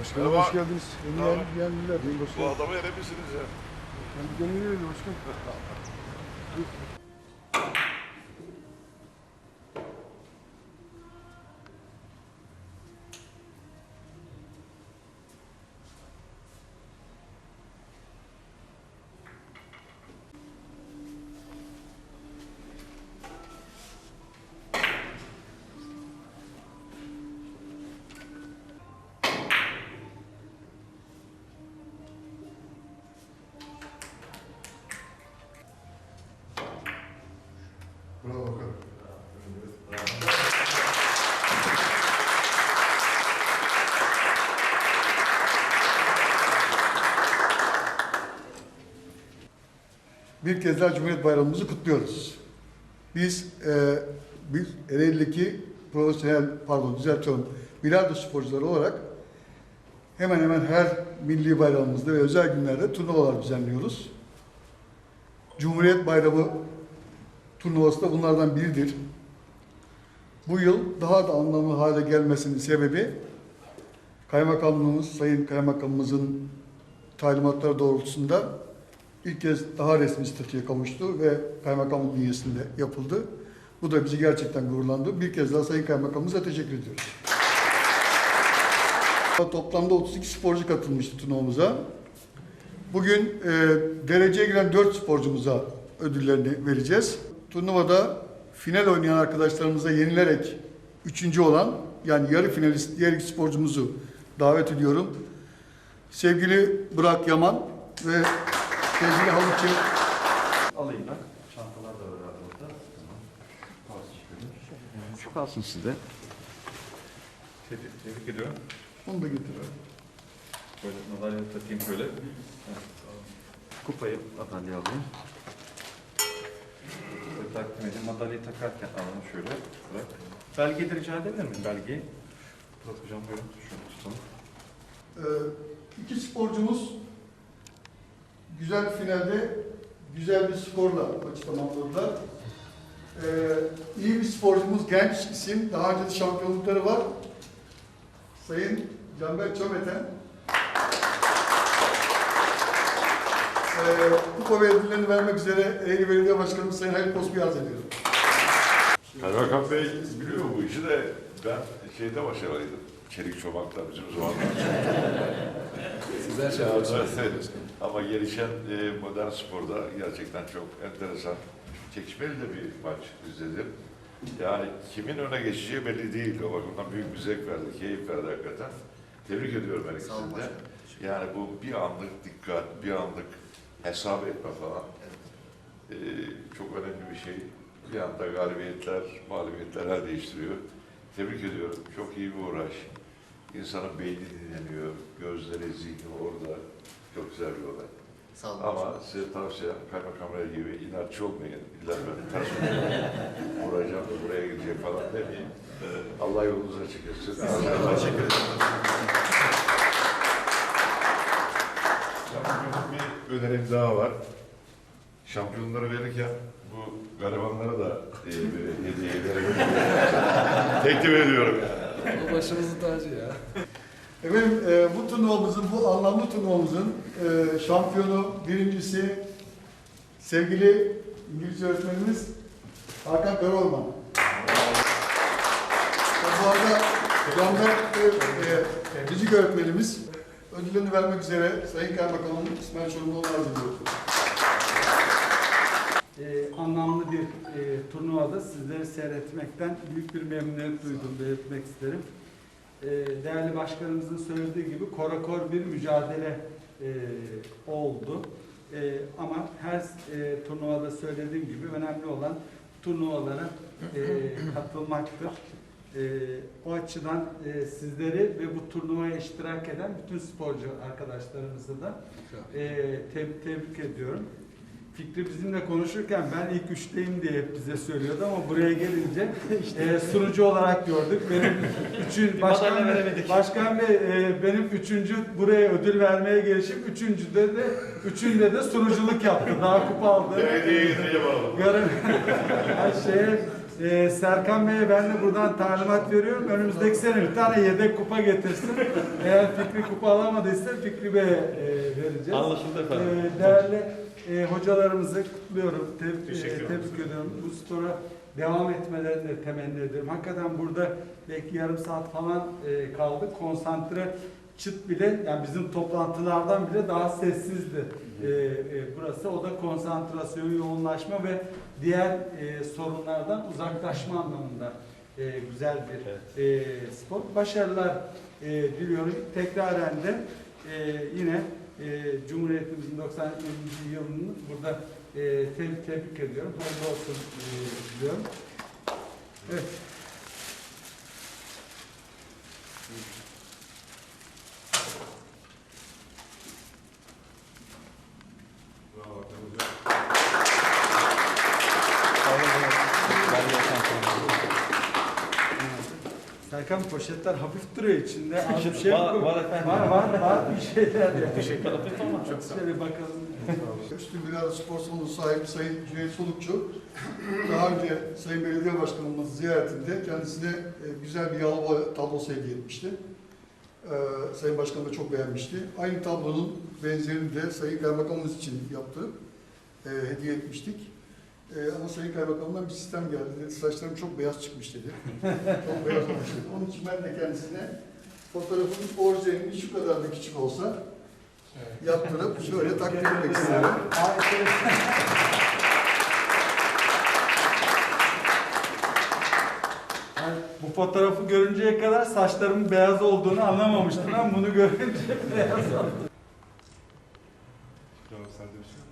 Başkanım Merhaba. hoş geldiniz. Yeni Merhaba. geldiler. Yeni Bu başkanım. adamı yenebilirsiniz ya. Kendi gönülleriyle başkanım. Bir kez daha Cumhuriyet Bayramımızı kutluyoruz. Biz, e, biz Ereğli'deki profesyonel, pardon düzeltiyorum, bilardo sporcuları olarak hemen hemen her milli bayramımızda ve özel günlerde turnuvalar düzenliyoruz. Cumhuriyet Bayramı turnuvası da bunlardan biridir. Bu yıl daha da anlamlı hale gelmesinin sebebi Kaymakamlığımız, Sayın Kaymakamımızın talimatları doğrultusunda ilk kez daha resmi statüye kavuştu ve Kaymakamlık bünyesinde yapıldı. Bu da bizi gerçekten gururlandı. Bir kez daha Sayın Kaymakamımıza teşekkür ediyoruz. Toplamda 32 sporcu katılmıştı turnuvamıza. Bugün e, dereceye giren 4 sporcumuza ödüllerini vereceğiz. Turnuvada final oynayan arkadaşlarımıza yenilerek üçüncü olan yani yarı finalist diğer iki sporcumuzu davet ediyorum. Sevgili Burak Yaman ve sevgili Halıkçı Alayım ben. Çantalar da var orada. Tamam. Şu kalsın sizde. Tebrik, tebrik ediyorum. onu da getiriyorum. Böyle madalya takayım şöyle. Evet. Kupayı madalya alayım. Kupayı takdim edeyim. Madalyayı takarken alalım şöyle. Bırak. Belgeyi de rica edebilir miyim? Belgeyi. Burak hocam buyurun. Şöyle tutalım. Ee, iki sporcumuz güzel finalde güzel bir skorla maçı tamamladılar. Ee, iyi bir sporcumuz, genç isim, daha önce de şampiyonlukları var. Sayın Canberk Çömeten. Ee, kupa ve ödüllerini vermek üzere Eğri Belediye Başkanımız Sayın Halil Pospi'yi arz ediyorum. Kaymakam Bey biliyor bu işi de ben şeyde başarılıydım. Çelik çomakta bizim zamanlar. Sizler şey Evet. Ama gelişen e, modern sporda gerçekten çok enteresan, çekişmeli de bir maç izledim. Yani kimin öne geçeceği belli değil. O bakımdan büyük bir zevk verdi, keyif verdi hakikaten. Tebrik ediyorum her ikisini de. Yani bu bir anlık dikkat, bir anlık hesap etme falan. Ee, çok önemli bir şey. Bir anda galibiyetler, mağlubiyetler değiştiriyor. Tebrik ediyorum. Çok iyi bir uğraş. İnsanın beyni dinleniyor, gözleri, zihni orada. Çok güzel bir olay. Sağ olun. Ama size tavsiyem kaymakam bey gibi inatçı olmayın. İlla ben ters vuracağım da buraya gidecek falan demeyin. Allah yolunuzu açık etsin. Teşekkür ederim. bir önerim daha var. Şampiyonları verirken bu garibanlara da e, böyle hediye verebilirim. Teklif ediyorum yani. Bu başımızın tacı ya. Efendim e, bu turnuvamızın, bu anlamlı turnuvamızın e, şampiyonu, birincisi sevgili İngilizce öğretmenimiz Hakan Karaorman. Ve bu arada Canberk ve e, müzik öğretmenimiz ödülünü vermek üzere Sayın Kaymakamım İsmail Çorumlu'nu arz ediyorum. E, anlamlı bir e, turnuvada sizleri seyretmekten büyük bir memnuniyet duydum belirtmek isterim. E, değerli başkanımızın söylediği gibi korakor bir mücadele e, oldu. E, ama her e, turnuvada söylediğim gibi önemli olan turnuvalara e, katılmaktır. E, o açıdan e, sizleri ve bu turnuvaya iştirak eden bütün sporcu arkadaşlarımızı da e, teb- tebrik ediyorum. Fikri bizimle konuşurken ben ilk üçteyim diye hep bize söylüyordu ama buraya gelince e, sunucu olarak gördük. Benim üçün, başkan, Bey, veremedik. başkan Bey e, benim üçüncü buraya ödül vermeye gelişim üçüncüde de üçünde de sunuculuk yaptı. Daha kupa aldı. Belediye getireceğim. Ay şeye, e, Serkan Bey'e ben de buradan talimat veriyorum. Önümüzdeki sene bir tane yedek kupa getirsin. Eğer Fikri kupa alamadıysa Fikri Bey'e e, vereceğiz. Anlaşıldı efendim. E, değerli e, hocalarımızı kutluyorum. Tebrik, Teşekkür e, ederim. tebrik ediyorum. Bu spora devam etmelerini de temenni ediyorum. Hakikaten burada belki yarım saat falan e, kaldı. Konsantre çıt bile yani bizim toplantılardan bile daha sessizdi e, e, burası. O da konsantrasyon, yoğunlaşma ve diğer e, sorunlardan uzaklaşma anlamında e, güzel bir e, spor. Başarılar e, diliyorum. Tekraren de e, yine e, Cumhuriyetimizin 97. yılını burada e, tebrik, tebrik ediyorum. Hayırlı olsun e, diliyorum. Evet. Serkan poşetler hafif duruyor içinde. Az bir şey Var- var efendim. Var var var bir şeyler. yani. Teşekkür ederim. Çok Şöyle bakalım. Üstün Bilal'de spor salonu sahibi Sayın Cüneyt Solukçu, daha önce Sayın Belediye Başkanımız ziyaretinde kendisine e, güzel bir Yalova tablosu hediye etmişti. Ee, Sayın Başkan da çok beğenmişti. Aynı tablonun benzerini de Sayın Kaymakamımız için yaptı. e, hediye etmiştik e, Anasayı Kaymakamından bir sistem geldi dedi. Saçlarım çok beyaz çıkmış dedi. çok beyaz olmuş dedi. Onun için ben de kendisine fotoğrafın orijinalini şu kadar da küçük olsa evet. yaptırıp şöyle takdim etmek istiyorum. Bu fotoğrafı görünceye kadar saçlarımın beyaz olduğunu anlamamıştım ama bunu görünce beyaz oldu. Tamam sen de bir şey